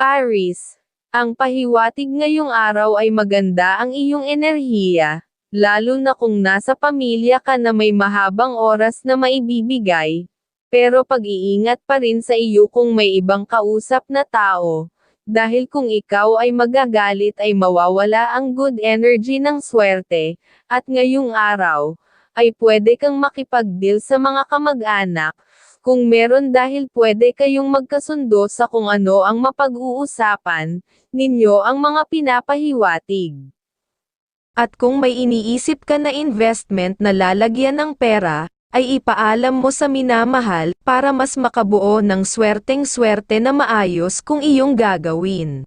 Aris, ang pahiwatig ngayong araw ay maganda ang iyong enerhiya, lalo na kung nasa pamilya ka na may mahabang oras na maibibigay, pero pag-iingat pa rin sa iyo kung may ibang kausap na tao, dahil kung ikaw ay magagalit ay mawawala ang good energy ng swerte, at ngayong araw, ay pwede kang makipag-deal sa mga kamag-anak, kung meron dahil pwede kayong magkasundo sa kung ano ang mapag-uusapan, ninyo ang mga pinapahiwatig. At kung may iniisip ka na investment na lalagyan ng pera, ay ipaalam mo sa minamahal para mas makabuo ng swerteng-swerte na maayos kung iyong gagawin.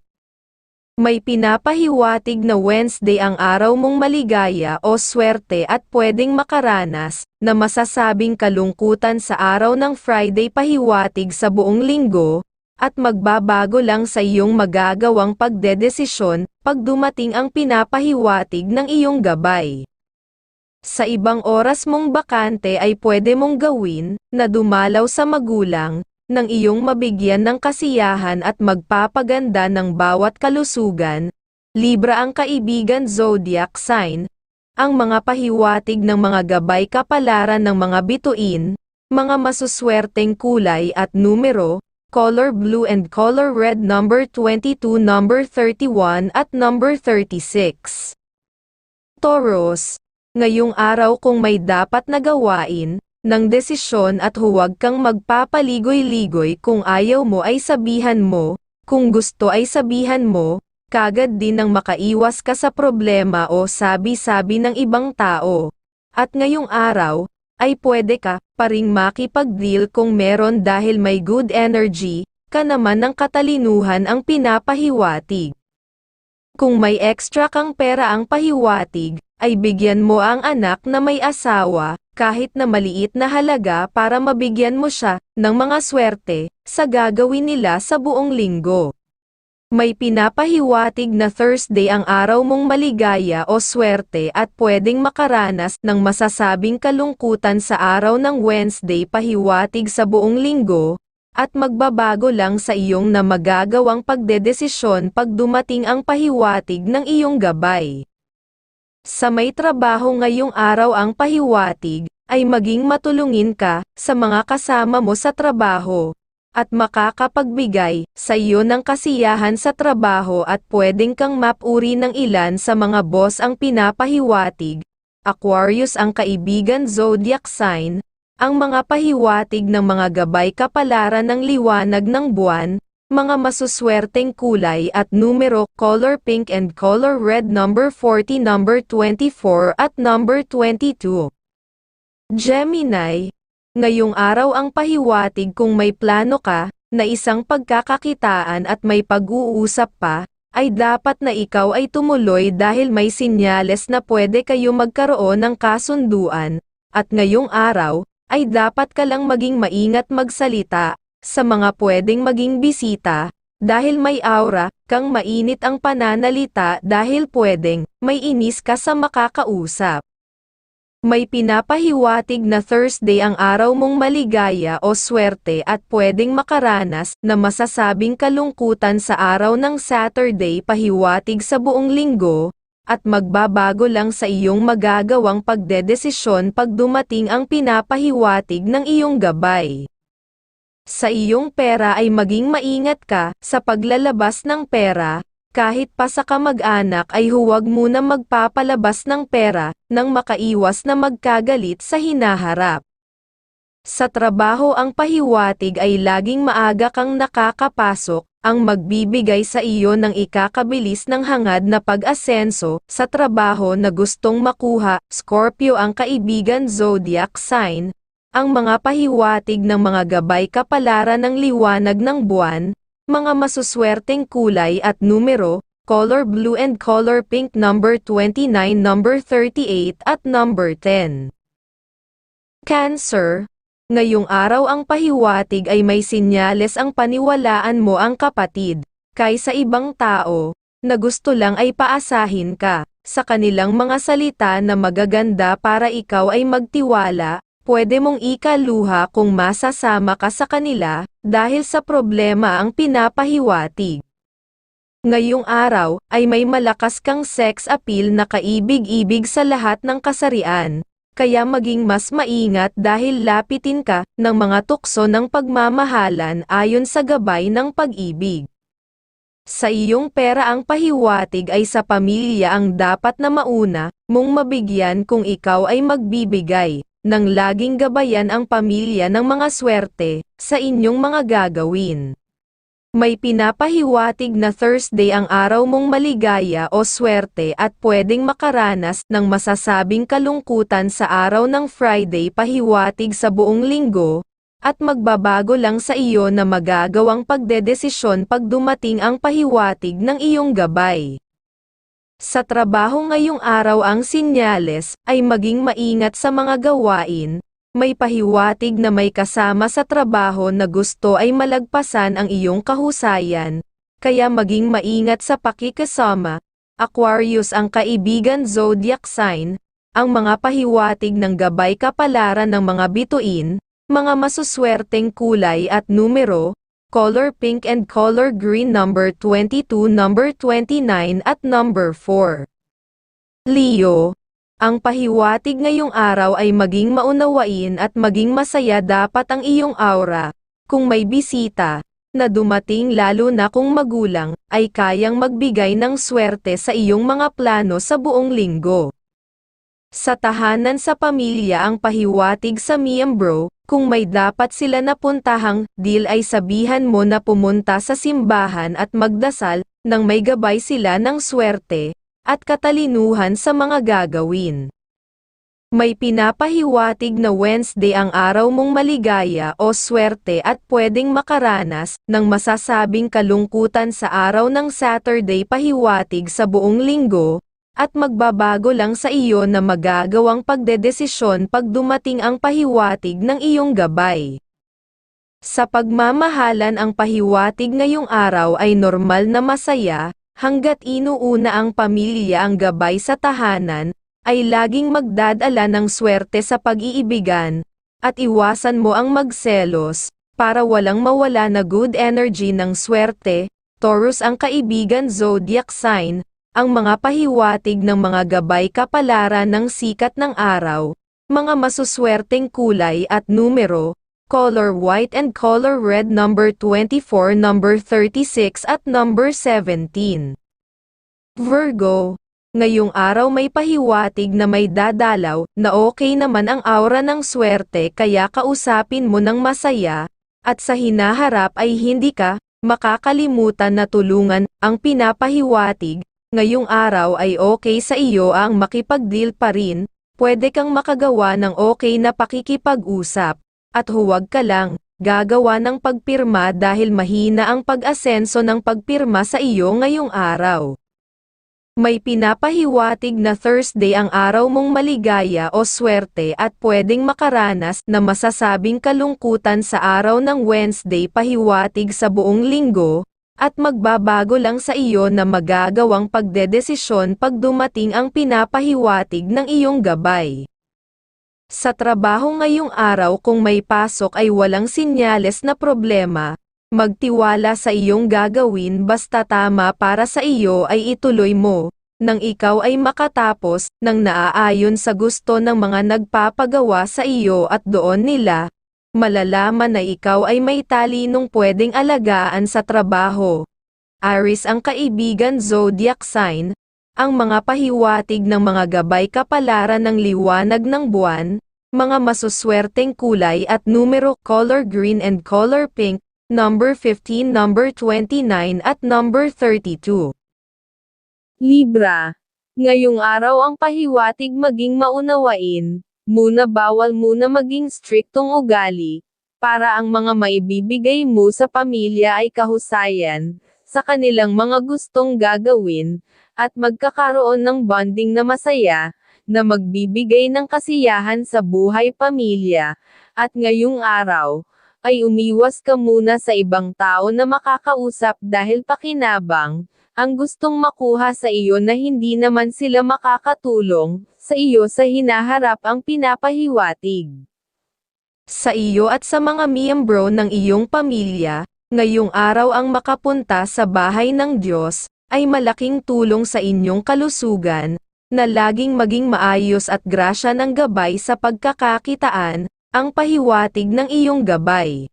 May pinapahiwatig na Wednesday ang araw mong maligaya o swerte at pwedeng makaranas, na masasabing kalungkutan sa araw ng Friday pahiwatig sa buong linggo, at magbabago lang sa iyong magagawang pagdedesisyon, pag dumating ang pinapahiwatig ng iyong gabay. Sa ibang oras mong bakante ay pwede mong gawin, na dumalaw sa magulang, nang iyong mabigyan ng kasiyahan at magpapaganda ng bawat kalusugan, Libra ang kaibigan zodiac sign, ang mga pahiwatig ng mga gabay kapalaran ng mga bituin, mga masuswerteng kulay at numero, color blue and color red number 22 number 31 at number 36. Taurus, ngayong araw kung may dapat na gawain, ng desisyon at huwag kang magpapaligoy-ligoy kung ayaw mo ay sabihan mo, kung gusto ay sabihan mo, kagad din nang makaiwas ka sa problema o sabi-sabi ng ibang tao. At ngayong araw, ay pwede ka pa ring makipag-deal kung meron dahil may good energy, ka naman ng katalinuhan ang pinapahiwatig. Kung may extra kang pera ang pahiwatig, ay bigyan mo ang anak na may asawa, kahit na maliit na halaga para mabigyan mo siya ng mga swerte sa gagawin nila sa buong linggo. May pinapahiwatig na Thursday ang araw mong maligaya o swerte at pwedeng makaranas ng masasabing kalungkutan sa araw ng Wednesday pahiwatig sa buong linggo, at magbabago lang sa iyong na magagawang pagdedesisyon pag dumating ang pahiwatig ng iyong gabay. Sa may trabaho ngayong araw ang pahiwatig, ay maging matulungin ka sa mga kasama mo sa trabaho, at makakapagbigay sa iyo ng kasiyahan sa trabaho at pwedeng kang mapuri ng ilan sa mga boss ang pinapahiwatig. Aquarius ang kaibigan zodiac sign, ang mga pahiwatig ng mga gabay kapalaran ng liwanag ng buwan, mga masuswerteng kulay at numero, color pink and color red number 40 number 24 at number 22. Gemini, ngayong araw ang pahiwatig kung may plano ka, na isang pagkakakitaan at may pag-uusap pa, ay dapat na ikaw ay tumuloy dahil may sinyales na pwede kayo magkaroon ng kasunduan, at ngayong araw, ay dapat ka lang maging maingat magsalita, sa mga pwedeng maging bisita, dahil may aura, kang mainit ang pananalita dahil pwedeng, may inis ka sa makakausap. May pinapahiwatig na Thursday ang araw mong maligaya o swerte at pwedeng makaranas na masasabing kalungkutan sa araw ng Saturday pahiwatig sa buong linggo, at magbabago lang sa iyong magagawang pagdedesisyon pag dumating ang pinapahiwatig ng iyong gabay. Sa iyong pera ay maging maingat ka sa paglalabas ng pera, kahit pa sa kamag-anak ay huwag muna magpapalabas ng pera, nang makaiwas na magkagalit sa hinaharap. Sa trabaho ang pahiwatig ay laging maaga kang nakakapasok, ang magbibigay sa iyo ng ikakabilis ng hangad na pag-asenso, sa trabaho na gustong makuha, Scorpio ang kaibigan zodiac sign, ang mga pahiwatig ng mga gabay kapalaran ng liwanag ng buwan, mga masuswerteng kulay at numero, color blue and color pink number 29 number 38 at number 10. Cancer, ngayong araw ang pahiwatig ay may sinyales ang paniwalaan mo ang kapatid, kaysa ibang tao, na gusto lang ay paasahin ka, sa kanilang mga salita na magaganda para ikaw ay magtiwala, pwede mong ikaluha kung masasama ka sa kanila, dahil sa problema ang pinapahiwatig. Ngayong araw, ay may malakas kang sex appeal na kaibig-ibig sa lahat ng kasarian, kaya maging mas maingat dahil lapitin ka ng mga tukso ng pagmamahalan ayon sa gabay ng pag-ibig. Sa iyong pera ang pahiwatig ay sa pamilya ang dapat na mauna mong mabigyan kung ikaw ay magbibigay nang laging gabayan ang pamilya ng mga swerte sa inyong mga gagawin. May pinapahiwatig na Thursday ang araw mong maligaya o swerte at pwedeng makaranas ng masasabing kalungkutan sa araw ng Friday pahiwatig sa buong linggo, at magbabago lang sa iyo na magagawang pagdedesisyon pag dumating ang pahiwatig ng iyong gabay. Sa trabaho ngayong araw ang sinyales ay maging maingat sa mga gawain, may pahiwatig na may kasama sa trabaho na gusto ay malagpasan ang iyong kahusayan, kaya maging maingat sa pakikasama. Aquarius ang kaibigan zodiac sign, ang mga pahiwatig ng gabay kapalaran ng mga bituin, mga masuswerteng kulay at numero, color pink and color green number 22, number 29 at number 4. Leo, ang pahiwatig ngayong araw ay maging maunawain at maging masaya dapat ang iyong aura. Kung may bisita, na dumating lalo na kung magulang, ay kayang magbigay ng swerte sa iyong mga plano sa buong linggo. Sa tahanan sa pamilya ang pahiwatig sa miyembro, kung may dapat sila napuntahang deal ay sabihan mo na pumunta sa simbahan at magdasal, nang may gabay sila ng swerte, at katalinuhan sa mga gagawin. May pinapahiwatig na Wednesday ang araw mong maligaya o swerte at pwedeng makaranas ng masasabing kalungkutan sa araw ng Saturday pahiwatig sa buong linggo, at magbabago lang sa iyo na magagawang pagdedesisyon pag dumating ang pahiwatig ng iyong gabay. Sa pagmamahalan ang pahiwatig ngayong araw ay normal na masaya, hanggat inuuna ang pamilya ang gabay sa tahanan, ay laging magdadala ng swerte sa pag-iibigan, at iwasan mo ang magselos, para walang mawala na good energy ng swerte, Taurus ang kaibigan zodiac sign, ang mga pahiwatig ng mga gabay kapalaran ng sikat ng araw, mga masuswerteng kulay at numero, color white and color red number 24, number 36 at number 17. Virgo, ngayong araw may pahiwatig na may dadalaw na okay naman ang aura ng swerte kaya kausapin mo ng masaya, at sa hinaharap ay hindi ka makakalimutan na tulungan ang pinapahiwatig, ngayong araw ay okay sa iyo ang makipag-deal pa rin, pwede kang makagawa ng okay na pakikipag-usap, at huwag ka lang, gagawa ng pagpirma dahil mahina ang pag-asenso ng pagpirma sa iyo ngayong araw. May pinapahiwatig na Thursday ang araw mong maligaya o swerte at pwedeng makaranas na masasabing kalungkutan sa araw ng Wednesday pahiwatig sa buong linggo, at magbabago lang sa iyo na magagawang pagdedesisyon pag dumating ang pinapahiwatig ng iyong gabay. Sa trabaho ngayong araw kung may pasok ay walang sinyales na problema, magtiwala sa iyong gagawin basta tama para sa iyo ay ituloy mo, nang ikaw ay makatapos, nang naaayon sa gusto ng mga nagpapagawa sa iyo at doon nila, malalaman na ikaw ay may talinong pwedeng alagaan sa trabaho. Aris ang kaibigan zodiac sign, ang mga pahiwatig ng mga gabay kapalaran ng liwanag ng buwan, mga masuswerteng kulay at numero color green and color pink, number 15, number 29 at number 32. Libra. Ngayong araw ang pahiwatig maging maunawain, muna bawal muna maging striktong ugali, para ang mga maibibigay mo sa pamilya ay kahusayan, sa kanilang mga gustong gagawin, at magkakaroon ng bonding na masaya, na magbibigay ng kasiyahan sa buhay pamilya, at ngayong araw, ay umiwas ka muna sa ibang tao na makakausap dahil pakinabang, ang gustong makuha sa iyo na hindi naman sila makakatulong, sa iyo sa hinaharap ang pinapahiwatig. Sa iyo at sa mga miyembro ng iyong pamilya, ngayong araw ang makapunta sa bahay ng Diyos, ay malaking tulong sa inyong kalusugan, na laging maging maayos at grasya ng gabay sa pagkakakitaan, ang pahiwatig ng iyong gabay.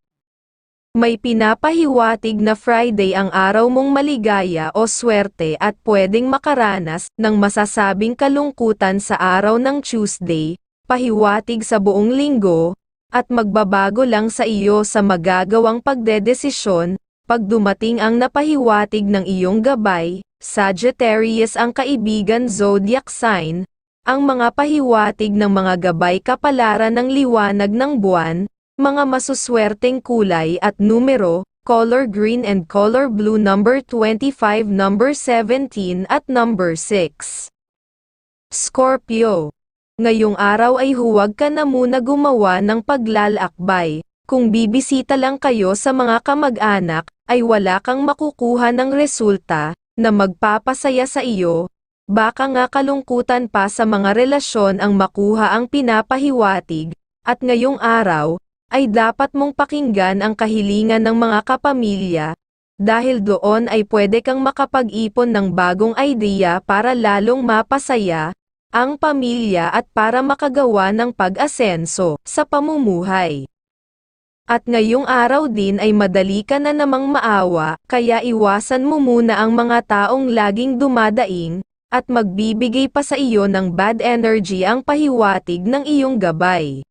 May pinapahiwatig na Friday ang araw mong maligaya o swerte at pwedeng makaranas ng masasabing kalungkutan sa araw ng Tuesday, pahiwatig sa buong linggo, at magbabago lang sa iyo sa magagawang pagdedesisyon, pag dumating ang napahiwatig ng iyong gabay, Sagittarius ang kaibigan zodiac sign, ang mga pahiwatig ng mga gabay kapalaran ng liwanag ng buwan, mga masuswerteng kulay at numero, color green and color blue number 25 number 17 at number 6. Scorpio. Ngayong araw ay huwag ka na muna gumawa ng paglalakbay. Kung bibisita lang kayo sa mga kamag-anak, ay wala kang makukuha ng resulta na magpapasaya sa iyo. Baka nga kalungkutan pa sa mga relasyon ang makuha ang pinapahiwatig, at ngayong araw, ay dapat mong pakinggan ang kahilingan ng mga kapamilya, dahil doon ay pwede kang makapag-ipon ng bagong idea para lalong mapasaya, ang pamilya at para makagawa ng pag-asenso sa pamumuhay. At ngayong araw din ay madali ka na namang maawa, kaya iwasan mo muna ang mga taong laging dumadaing, at magbibigay pa sa iyo ng bad energy ang pahiwatig ng iyong gabay.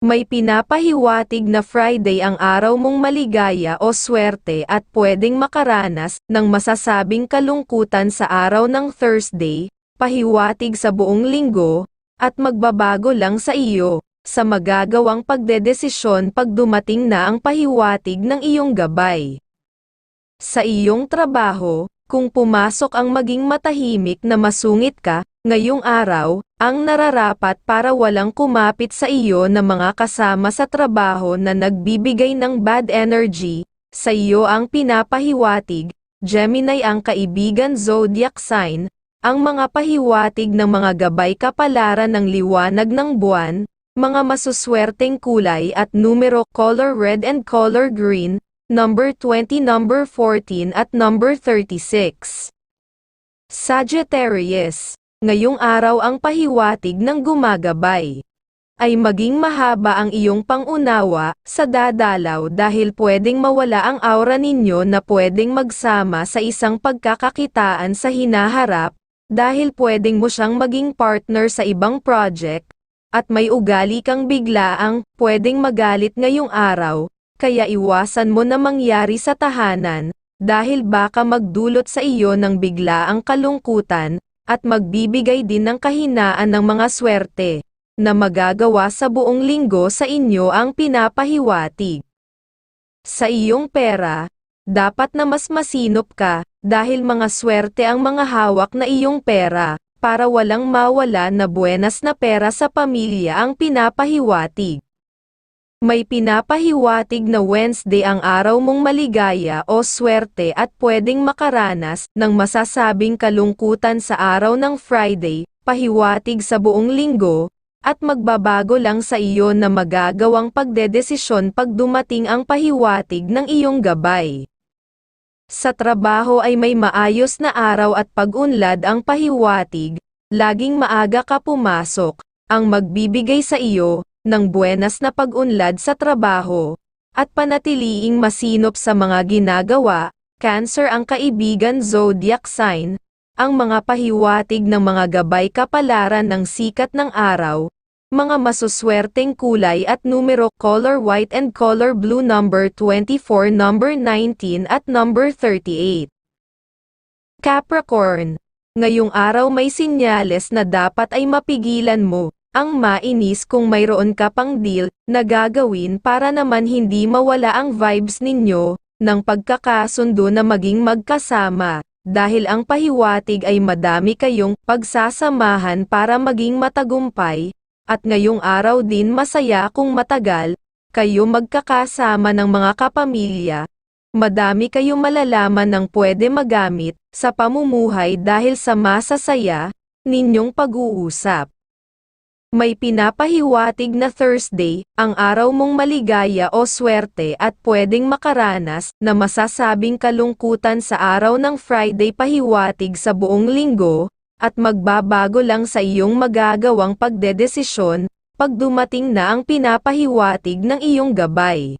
May pinapahiwatig na Friday ang araw mong maligaya o swerte at pwedeng makaranas ng masasabing kalungkutan sa araw ng Thursday, pahiwatig sa buong linggo, at magbabago lang sa iyo, sa magagawang pagdedesisyon pag dumating na ang pahiwatig ng iyong gabay. Sa iyong trabaho, kung pumasok ang maging matahimik na masungit ka, ngayong araw, ang nararapat para walang kumapit sa iyo na mga kasama sa trabaho na nagbibigay ng bad energy, sa iyo ang pinapahiwatig, Gemini ang kaibigan zodiac sign, ang mga pahiwatig ng mga gabay kapalaran ng liwanag ng buwan, mga masuswerteng kulay at numero color red and color green, number 20, number 14 at number 36. Sagittarius, ngayong araw ang pahiwatig ng gumagabay. Ay maging mahaba ang iyong pangunawa sa dadalaw dahil pwedeng mawala ang aura ninyo na pwedeng magsama sa isang pagkakakitaan sa hinaharap, dahil pwedeng mo siyang maging partner sa ibang project, at may ugali kang biglaang pwedeng magalit ngayong araw, kaya iwasan mo na mangyari sa tahanan, dahil baka magdulot sa iyo ng biglaang kalungkutan, at magbibigay din ng kahinaan ng mga swerte, na magagawa sa buong linggo sa inyo ang pinapahiwatig. Sa iyong pera, dapat na mas masinop ka, dahil mga swerte ang mga hawak na iyong pera, para walang mawala na buenas na pera sa pamilya ang pinapahiwatig. May pinapahiwatig na Wednesday ang araw mong maligaya o swerte at pwedeng makaranas ng masasabing kalungkutan sa araw ng Friday, pahiwatig sa buong linggo, at magbabago lang sa iyo na magagawang pagdedesisyon pag dumating ang pahiwatig ng iyong gabay. Sa trabaho ay may maayos na araw at pag-unlad ang pahiwatig, laging maaga ka pumasok, ang magbibigay sa iyo, ng buenas na pag-unlad sa trabaho, at panatiliing masinop sa mga ginagawa, Cancer ang kaibigan zodiac sign, ang mga pahiwatig ng mga gabay kapalaran ng sikat ng araw, mga masuswerteng kulay at numero color white and color blue number 24 number 19 at number 38. Capricorn, ngayong araw may sinyales na dapat ay mapigilan mo, ang mainis kung mayroon ka pang deal na gagawin para naman hindi mawala ang vibes ninyo ng pagkakasundo na maging magkasama. Dahil ang pahiwatig ay madami kayong pagsasamahan para maging matagumpay. At ngayong araw din masaya kung matagal kayo magkakasama ng mga kapamilya. Madami kayong malalaman ng pwede magamit sa pamumuhay dahil sa masasaya ninyong pag-uusap May pinapahiwatig na Thursday, ang araw mong maligaya o swerte at pwedeng makaranas na masasabing kalungkutan sa araw ng Friday pahiwatig sa buong linggo, at magbabago lang sa iyong magagawang pagdedesisyon, pag dumating na ang pinapahiwatig ng iyong gabay.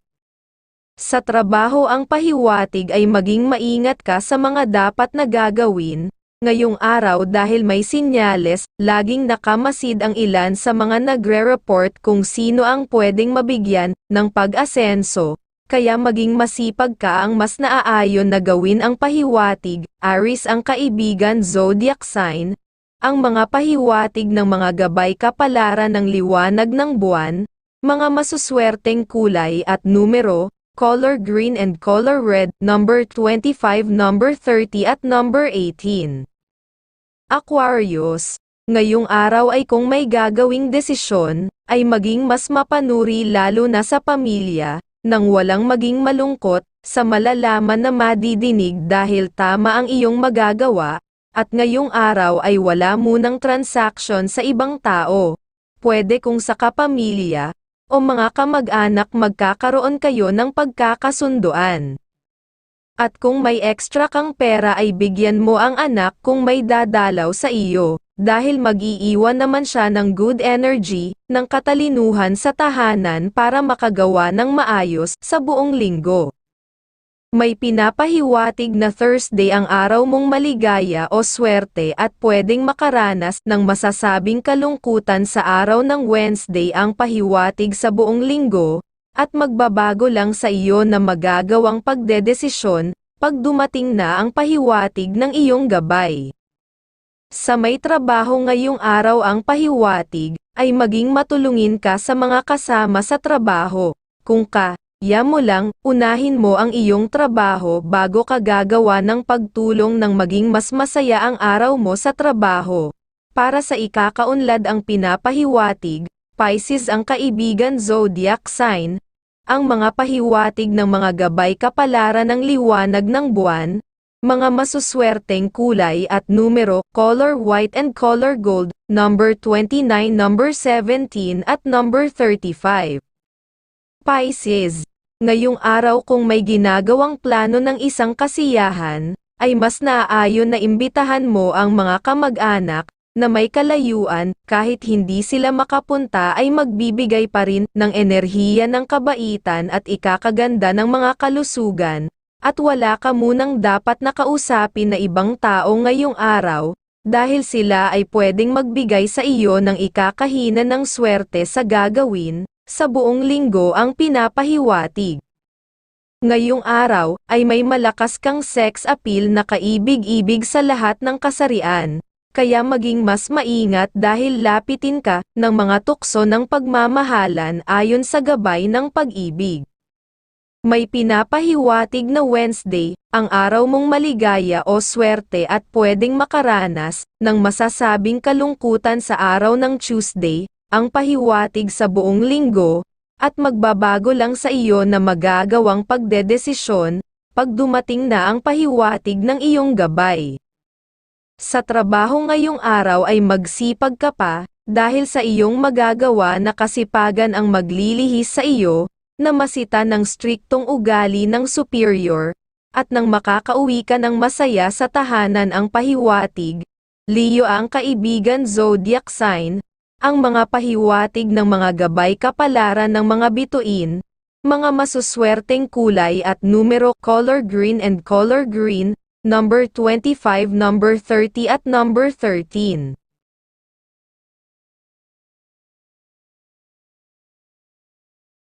Sa trabaho ang pahiwatig ay maging maingat ka sa mga dapat na gagawin, ngayong araw dahil may sinyales, laging nakamasid ang ilan sa mga nagre-report kung sino ang pwedeng mabigyan ng pag-asenso, kaya maging masipag ka ang mas naaayon na gawin ang pahiwatig, Aris ang kaibigan zodiac sign, ang mga pahiwatig ng mga gabay kapalaran ng liwanag ng buwan, mga masuswerteng kulay at numero, color green and color red, number 25, number 30 at number 18. Aquarius, ngayong araw ay kung may gagawing desisyon, ay maging mas mapanuri lalo na sa pamilya, nang walang maging malungkot, sa malalaman na madidinig dahil tama ang iyong magagawa, at ngayong araw ay wala munang transaction sa ibang tao. Pwede kung sa kapamilya, o mga kamag-anak magkakaroon kayo ng pagkakasunduan. At kung may extra kang pera ay bigyan mo ang anak kung may dadalaw sa iyo, dahil mag-iiwan naman siya ng good energy, ng katalinuhan sa tahanan para makagawa ng maayos sa buong linggo. May pinapahiwatig na Thursday ang araw mong maligaya o swerte at pwedeng makaranas ng masasabing kalungkutan sa araw ng Wednesday ang pahiwatig sa buong linggo, at magbabago lang sa iyo na magagawang pagdedesisyon, pag dumating na ang pahiwatig ng iyong gabay. Sa may trabaho ngayong araw ang pahiwatig, ay maging matulungin ka sa mga kasama sa trabaho. Kung ka, ya mo lang, unahin mo ang iyong trabaho bago ka gagawa ng pagtulong ng maging mas masaya ang araw mo sa trabaho. Para sa ikakaunlad ang pinapahiwatig, Pisces ang kaibigan zodiac sign, ang mga pahiwatig ng mga gabay kapalaran ng liwanag ng buwan, mga masuswerteng kulay at numero, color white and color gold, number 29, number 17 at number 35. Pisces, ngayong araw kung may ginagawang plano ng isang kasiyahan, ay mas naaayon na imbitahan mo ang mga kamag-anak, na may kalayuan, kahit hindi sila makapunta ay magbibigay pa rin ng enerhiya ng kabaitan at ikakaganda ng mga kalusugan, at wala ka munang dapat nakausapin na ibang tao ngayong araw, dahil sila ay pwedeng magbigay sa iyo ng ikakahina ng swerte sa gagawin, sa buong linggo ang pinapahiwatig. Ngayong araw, ay may malakas kang sex appeal na kaibig-ibig sa lahat ng kasarian, kaya maging mas maingat dahil lapitin ka ng mga tukso ng pagmamahalan ayon sa gabay ng pag-ibig. May pinapahiwatig na Wednesday, ang araw mong maligaya o swerte at pwedeng makaranas ng masasabing kalungkutan sa araw ng Tuesday, ang pahiwatig sa buong linggo, at magbabago lang sa iyo na magagawang pagdedesisyon, pag dumating na ang pahiwatig ng iyong gabay. Sa trabaho ngayong araw ay magsipag ka pa, dahil sa iyong magagawa na kasipagan ang maglilihis sa iyo, na masita ng striktong ugali ng superior, at nang makakauwi ka ng masaya sa tahanan ang pahiwatig, Leo ang kaibigan zodiac sign, ang mga pahiwatig ng mga gabay kapalaran ng mga bituin, mga masuswerteng kulay at numero color green and color green, number 25, number 30 at number 13.